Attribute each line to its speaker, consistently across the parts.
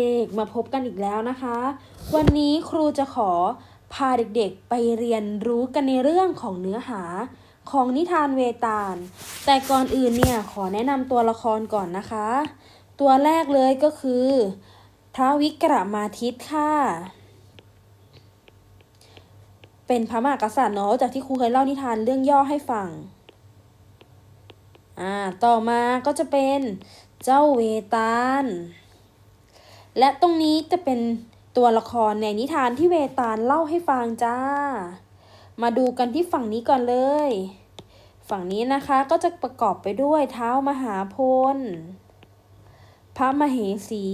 Speaker 1: เด็กๆ มาพบกันอีกแล้วนะคะ วันนี้ครูจะขอพาเด็กๆไปเรียนรู้กันในเรื่องของเนื้อหาของนิทานเวตาล แต่ก่อนอื่นเนี่ยขอแนะนำตัวละครก่อนนะคะ ตัวแรกเลยก็คือ พระวิกรมาทิตค่ะ เป็นพระมหากษัตริย์เนาะจากที่ครูเคยเล่านิทานเรื่องย่อให้ฟัง อ่า ต่อมาก็จะเป็นเจ้าเวตาล และตรงนี้จะเป็นตัวละครในนิทานที่เวตาลเล่าให้ฟังจ้า มาดูกันที่ฝั่งนี้ก่อนเลย ฝั่งนี้นะคะก็จะประกอบไปด้วยเท้ามหาพล พระมเหสี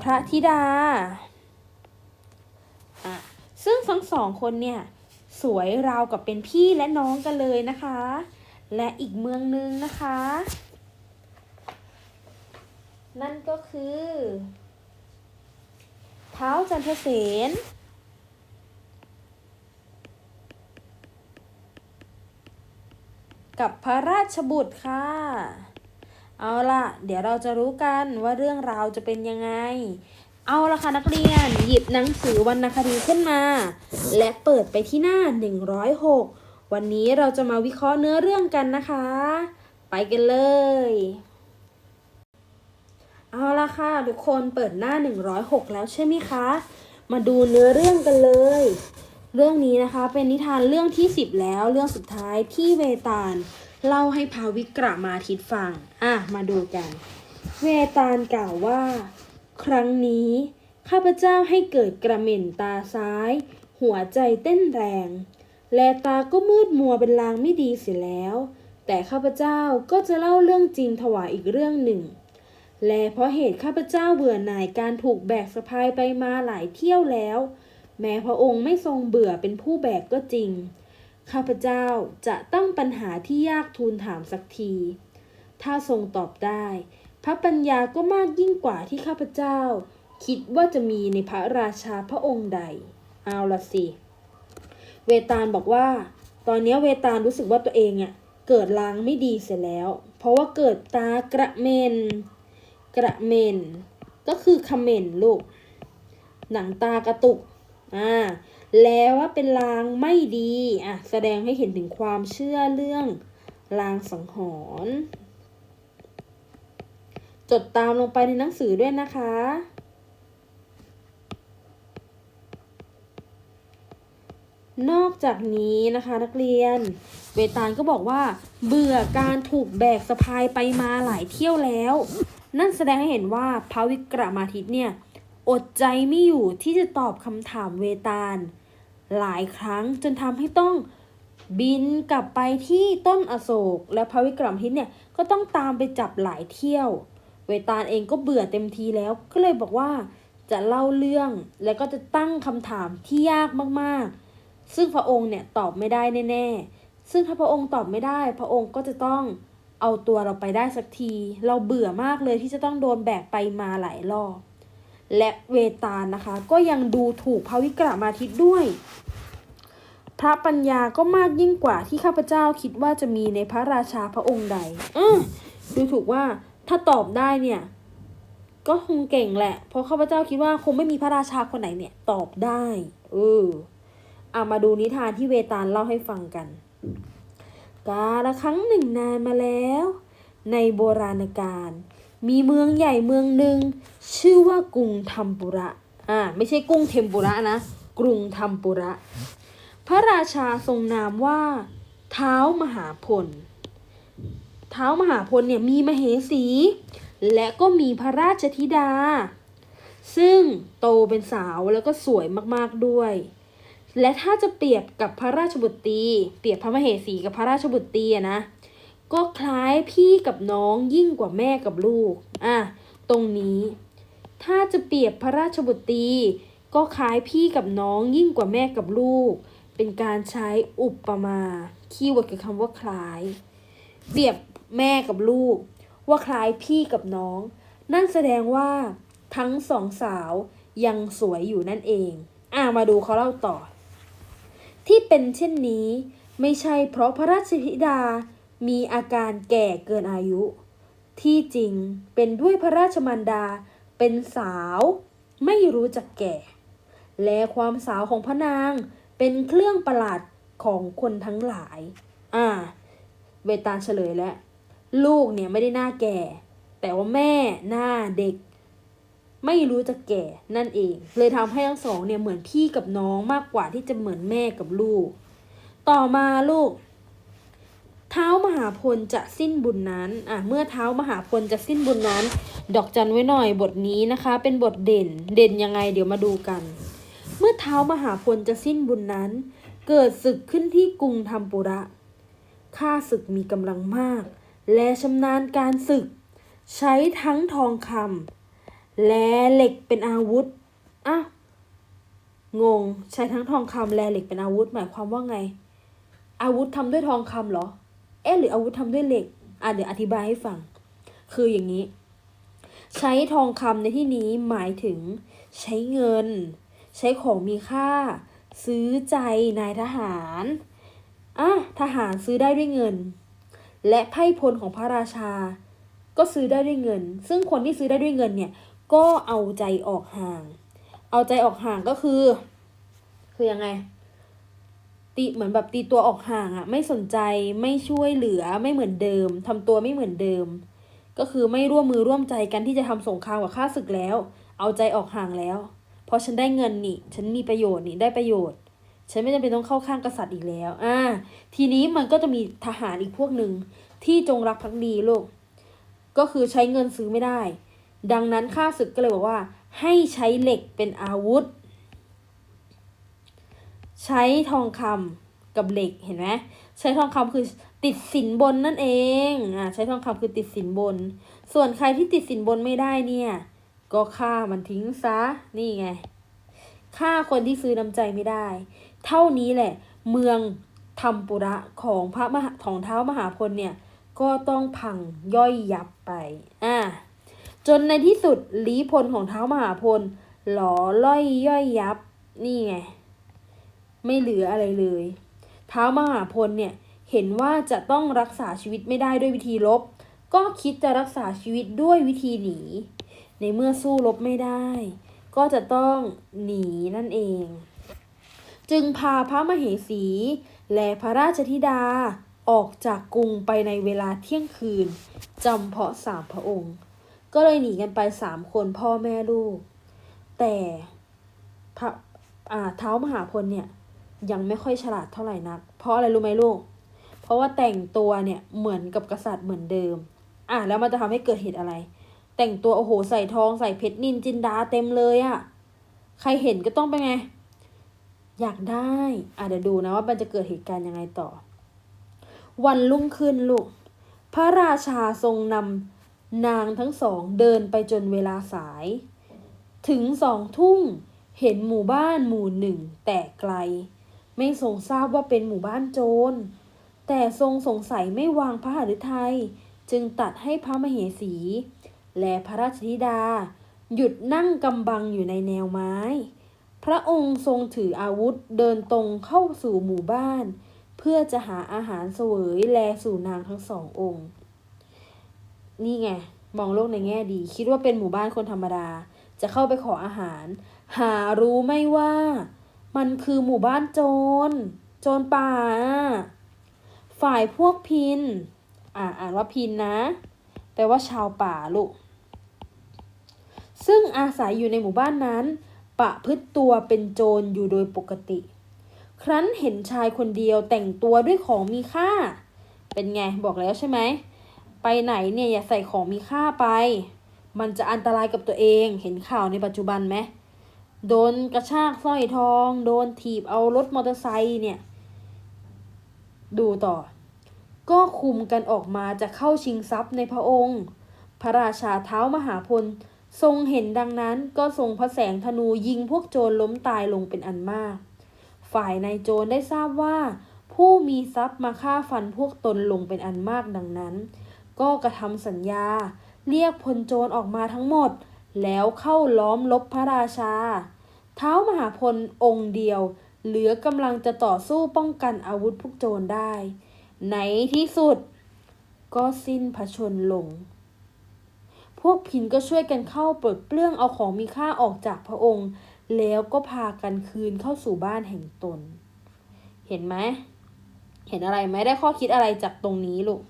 Speaker 1: พระธิดาอะซึ่งทั้งสองคนเนี่ย สวยราวกับเป็นพี่และน้องกันเลยนะคะ และอีกเมืองหนึ่งนะคะ นั่นก็คือเท้าจันทเสนกับพระราชบุตรค่ะ เอาล่ะ เดี๋ยวเราจะรู้กันว่าเรื่องราวจะเป็นยังไง เอาละค่ะนักเรียน หยิบหนังสือวรรณคดีขึ้นมา และเปิดไปที่หน้า 106 วันนี้เราจะมาวิเคราะห์เนื้อเรื่องกันนะคะ ไปกันเลย เอาละค่ะ ทุกคนเปิดหน้า 106 แล้วใช่ไหมคะ มาดูเนื้อเรื่องกันเลย เรื่องนี้นะคะเป็นนิทานเรื่องที่ 10 แล้วเรื่องสุดท้ายที่เวตาลเล่าให้พาวิกรมาทิตฟัง อะ มาดูกัน เวตาลกล่าวว่า ครั้งนี้ ข้าพเจ้าให้เกิดกระเหม่นตาซ้าย หัวใจเต้นแรง และตาก็มืดมัวเป็นลางไม่ดีเสียแล้ว แต่ข้าพเจ้าก็จะเล่าเรื่องจริงถวายอีกเรื่องหนึ่ง และเพราะเหตุข้าพเจ้าเบื่อหน่ายการถูกแบกสะพายไปมาหลายเที่ยวแล้ว แม้พระองค์ไม่ทรงเบื่อเป็นผู้แบกก็จริง ข้าพเจ้าจะตั้งปัญหาที่ยากทูลถามสักที ถ้าทรงตอบได้ พระปัญญาก็มากยิ่งกว่าที่ข้าพเจ้า คิดว่าจะมีในพระราชาพระองค์ใด เอาละสิ เวตาลบอกว่า ตอนนี้เวตาลรู้สึกว่าตัวเองอะเกิดลางไม่ดีเสียแล้ว เพราะว่าเกิดตากระเมน กระเมน ก็คือคเมนลูก หนังตากระตุก อ่า แล้วว่าเป็นลางไม่ดี อะ แสดงให้เห็นถึงความเชื่อเรื่องลางสังหรณ์จดตามลงไปในหนังสือด้วยนะคะ นอกจากนี้นะคะนักเรียน เวตาลก็บอกว่า เบื่อการถูกแบกสะพายไปมาหลายเที่ยวแล้ว นั่นแสดงให้เห็นว่าพระวิกรมาทิตเนี่ย อดใจไม่อยู่ที่จะตอบคำถามเวตาล หลายครั้งจนทำให้ต้องบินกลับไปที่ต้นอโศก และพระวิกรมทิตเนี่ยก็ต้องตามไปจับหลายเที่ยว เวตาลเองก็เบื่อเต็มทีแล้วก็เลยบอกว่าจะเล่าเรื่องแล้วก็จะตั้งคำถามที่ยากมากๆ ซึ่งพระองค์เนี่ยตอบไม่ได้แน่ๆ ซึ่งถ้าพระองค์ตอบไม่ได้ พระองค์ก็จะต้อง เอาตัวเราไปได้สักที เราเบื่อมากเลยที่จะต้องโดนแบกไปมาหลายรอบ และเวตาลนะคะ ก็ยังดูถูกพระวิกรมาทิตด้วย พระปัญญาก็มากยิ่งกว่าที่ข้าพเจ้าคิดว่าจะมีในพระราชาพระองค์ใดออดูถูกว่าถ้าตอบได้เนี่ย ก็คงเก่งแหละ เพราะข้าพเจ้าคิดว่าคงไม่มีพระราชาคนไหนเนี่ย ตอบได้ เออเอามาดูนิทานที่เวตาลเล่าให้ฟังกัน กาละครั้งหนึ่งนานมาแล้ว ในโบราณกาลมีเมืองใหญ่เมืองหนึ่งชื่อว่ากรุงธรรมปุระ อ่าไม่ใช่กรุงเทมปุระนะ กรุงธรรมปุระ พระราชาทรงนามว่า เท้ามหาพล เท้ามหาพลเนี่ยมีมเหสี และก็มีพระราชธิดา ซึ่งโตเป็นสาวแล้วก็สวยมากๆด้วย และถ้าจะเปรียบกับพระราชบุตรี เปรียบพระมเหสีกับพระราชบุตรีนะ ก็คล้ายพี่กับน้องยิ่งกว่าแม่กับลูก อะ ตรงนี้ ถ้าจะเปรียบพระราชบุตรีก็คล้ายพี่กับน้องยิ่งกว่าแม่กับลูก เป็นการใช้อุปมาคีย์เวิร์ดคือคำว่าคล้าย เปรียบแม่กับลูก ว่าคล้ายพี่กับน้อง นั่นแสดงว่าทั้งสองสาวยังสวยอยู่นั่นเอง อะมาดูเขาเล่าต่อ ที่เป็นเช่นนี้ ไม่ใช่เพราะพระราชธิดามีอาการแก่เกินอายุ ที่จริงเป็นด้วยพระราชมารดาเป็นสาวไม่รู้จักแก่ และความสาวของพระนางเป็นเครื่องประหลาดของคนทั้งหลาย อ่า เวตาลเฉลยแล้ว ลูกเนี่ยไม่ได้หน้าแก่ แต่ว่าแม่หน้าเด็ก ไม่รู้จะแก่นั่นเอง เลยทำให้ทั้งสองเนี่ยเหมือนพี่กับน้องมากกว่าที่จะเหมือนแม่กับลูก ต่อมาลูก เท้ามหาพลจะสิ้นบุญนั้นอะเมื่อเท้ามหาพลจะสิ้นบุญนั้น ดอกจันไว้หน่อยบทนี้นะคะ เป็นบทเด่นเด่นยังไงเดี๋ยวมาดูกัน เมื่อเท้ามหาพลจะสิ้นบุญนั้น เกิดศึกขึ้นที่กรุงธรรมปุระข้าศึกมีกำลังมาก และชำนาญการศึก ใช้ทั้งทองคำ และเหล็กเป็นอาวุธอ้าวงง ใช้ทั้งทองคำและเหล็กเป็นอาวุธ หมายความว่าไง อาวุธทำด้วยทองคำเหรอ เอ๊ะหรืออาวุธทำด้วยเหล็ก อะเดี๋ยวอธิบายให้ฟัง คืออย่างนี้ ใช้ทองคำในที่นี้หมายถึง ใช้เงิน ใช้ของมีค่า ซื้อใจนายทหารอะทหารซื้อได้ด้วยเงิน และไพ่พลของพระราชา ก็ซื้อได้ด้วยเงิน ซึ่งคนที่ซื้อได้ด้วยเงินเนี่ย ก็เอาใจออกห่าง เอาใจออกห่างก็คือ คือยังไง ตีเหมือนแบบตีตัวออกห่างอะไม่สนใจไม่ช่วยเหลือไม่เหมือนเดิมทำตัวไม่เหมือนเดิม ก็คือไม่ร่วมมือร่วมใจกันที่จะทำสงครามกับข้าศึกแล้ว เอาใจออกห่างแล้ว เพราะฉันได้เงินนี่ ฉันมีประโยชน์นี่ได้ประโยชน์ฉันไม่จำเป็นต้องเข้าข้างกษัตริย์อีกแล้ว อ่า ทีนี้มันก็จะมีทหารอีกพวกหนึ่งที่จงรักภักดีลูกก็คือใช้เงินซื้อไม่ได้ ดังนั้นข้าศึกก็เลยบอกว่า ให้ใช้เหล็กเป็นอาวุธ ใช้ทองคำกับเหล็กเห็นไหมใช้ทองคำคือติดสินบนนั่นเองอ่าใช้ทองคำคือติดสินบน ส่วนใครที่ติดสินบนไม่ได้เนี่ย ก็ฆ่ามันทิ้งซะนี่ไงฆ่าคนที่ซื้อน้ำใจไม่ได้ เท่านี้แหละ เมืองธรรมปุระของพระมหาของเท้ามหาพลเนี่ย ก็ต้องพังย่อยยับไป อ่า จนในที่สุดลีพลของเท้ามหาพลหลอล่อยย่อยยับ นี่ไง ไม่เหลืออะไรเลย เท้ามหาพลเนี่ยเห็นว่าจะต้องรักษาชีวิตไม่ได้ด้วยวิธีลบ ก็คิดจะรักษาชีวิตด้วยวิธีหนี ในเมื่อสู้รบไม่ได้ ก็จะต้องหนีนั่นเอง จึงพาพระมเหสี และพระราชธิดาออกจากกรุงไปในเวลาเที่ยงคืนจำเพาะสามพระองค์ ก็เลยหนีกันไปสามคนพ่อแม่ลูก แต่พระอ่าเท้ามหาพลเนี่ยยังไม่ค่อยฉลาดเท่าไหร่นัก เพราะอะไรรู้ไหมลูก เพราะว่าแต่งตัวเนี่ยเหมือนกับกษัตริย์เหมือนเดิม อะแล้วมันจะทำให้เกิดเหตุอะไร แต่งตัวโอ้โหใส่ทองใส่เพชรนินจินดาเต็มเลยอะใครเห็นก็ต้องเป็นไง อยากได้ อะเดี๋ยวดูนะว่ามันจะเกิดเหตุการณ์ยังไงต่อ วันรุ่งขึ้นลูก พระราชาทรงนำ นางทั้งสองเดินไปจนเวลาสาย ถึงสองทุ่งเห็นหมู่บ้านหมู่หนึ่งแต่ไกล ไม่ทรงทราบว่าเป็นหมู่บ้านโจร แต่ทรงสงสัยไม่วางพระหฤทัยจึงตัดให้พระมเหสี และพระราชธิดา หยุดนั่งกำบังอยู่ในแนวไม้ พระองค์ทรงถืออาวุธเดินตรงเข้าสู่หมู่บ้าน เพื่อจะหาอาหารเสวยแลสู่นางทั้งสององค์ นี่ไง มองโลกในแง่ดี คิดว่าเป็นหมู่บ้านคนธรรมดา จะเข้าไปขออาหาร หารู้ไม่ว่า มันคือหมู่บ้านโจร โจรป่า ฝ่ายพวกพิน อ่าอ่านว่าพินนะ แปลว่าชาวป่าลูก ซึ่งอาศัยอยู่ในหมู่บ้านนั้นปะพฤติตัวเป็นโจรอยู่โดยปกติ ครั้นเห็นชายคนเดียวแต่งตัวด้วยของมีค่า เป็นไงบอกแล้วใช่ไหม ไปไหนเนี่ยอย่าใส่ของมีค่าไป มันจะอันตรายกับตัวเองเห็นข่าวในปัจจุบันไหมโดนกระชากสร้อยทอง โดนถีบเอารถมอเตอร์ไซค์เนี่ย ดูต่อ ก็คุมกันออกมาจะเข้าชิงทรัพย์ในพระองค์ พระราชาเท้ามหาพล ทรงเห็นดังนั้นก็ทรงพระแสงธนูยิงพวกโจรล้มตายลงเป็นอันมาก ฝ่ายนายโจรได้ทราบว่า ผู้มีทรัพย์มาฆ่าฟันพวกตนลงเป็นอันมากดังนั้น ก็กระทำสัญญา เรียกพลโจรออกมาทั้งหมด แล้วเข้าล้อมลบพระราชา เท้ามหาพลองค์เดียว เหลือกำลังจะต่อสู้ป้องกันอาวุธพวกโจรได้ ในที่สุด ก็สิ้นพระชนลงวกพินก็ช่วยกันเข้าปลดเปลื้องเอาของมีค่าออกจากพระองค์ แล้วก็พากันคืนเข้าสู่บ้านแห่งตน เห็นไหม เห็นอะไรไหมได้ข้อคิดอะไรจากตรงนี้ลูก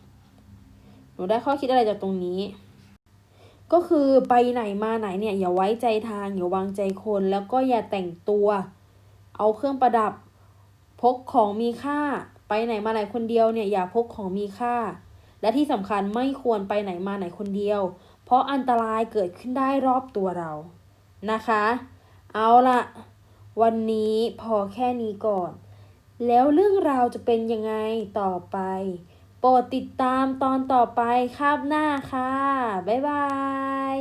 Speaker 1: หนูได้ข้อคิดอะไรจากตรงนี้ ก็คือไปไหนมาไหนเนี่ยอย่าไว้ใจทางอย่าวางใจคนแล้วก็อย่าแต่งตัว เอาเครื่องประดับ พกของมีค่า ไปไหนมาไหนคนเดียวเนี่ยอย่าพกของมีค่า และที่สำคัญไม่ควรไปไหนมาไหนคนเดียว เพราะอันตรายเกิดขึ้นได้รอบตัวเรานะคะ เอาละวันนี้พอแค่นี้ก่อน แล้วเรื่องราวจะเป็นยังไงต่อไป โปรดติดตามตอนต่อไปคาบหน้าค่ะ บ๊ายบาย